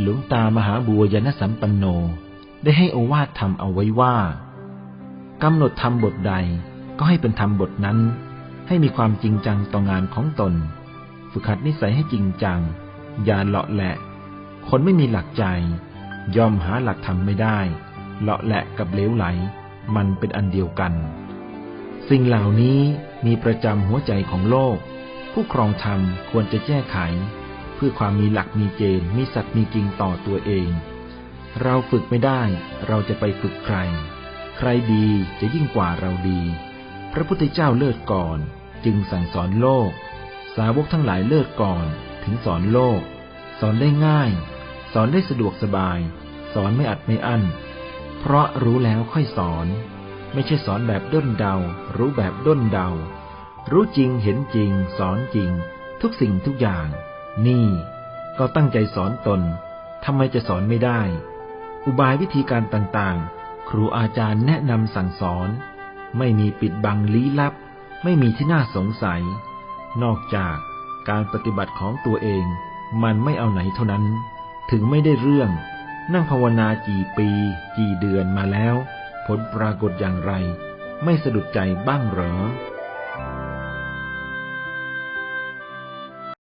หลวงตามหาบัวยนสัมปันโนได้ให้โอวาทธรรมเอาไว้ว่ากำหนดธรรมบทใดก็ให้เป็นธรรมบทนั้น ให้มีความจริงจังต่องานของตน ฝึกหัดนิสัยให้จริงจัง อย่าเลาะแหละ คนไม่มีหลักใจ ยอมหาหลักธรรมไม่ได้ เลาะแหละกับเลวไหล มันเป็นอันเดียวกัน สิ่งเหล่านี้มีประจำหัวใจของโลก ผู้ครองธรรมควรจะแก้ไข พื่อความมีหลักมีเกณฑ์มีสัตว์มีจริงต่อตัวเอง เราฝึกไม่ได้ เราจะไปฝึกใคร ใครดีจะยิ่งกว่าเราดี พระพุทธเจ้าเลิศก่อน จึงสั่งสอนโลก สาวกทั้งหลายเลิศก่อน ถึงสอนโลก สอนได้ง่าย สอนได้สะดวกสบาย สอนไม่อัดไม่อั้น เพราะรู้แล้วค่อยสอน ไม่ใช่สอนแบบด้นเดา รู้แบบด้นเดา รู้จริงเห็นจริง สอนจริง ทุกสิ่งทุกอย่าง นี่ก็ตั้งใจสอนตนทำไมจะสอนไม่ได้ อุบายวิธีการต่างๆ ครูอาจารย์แนะนำสั่งสอน ไม่มีปิดบังลี้ลับ ไม่มีที่น่าสงสัย นอกจากการปฏิบัติของตัวเอง มันไม่เอาไหนเท่านั้น ถึงไม่ได้เรื่อง นั่งภาวนากี่ปี กี่เดือนมาแล้ว ผลปรากฏอย่างไร ไม่สะดุดใจบ้างเหรอ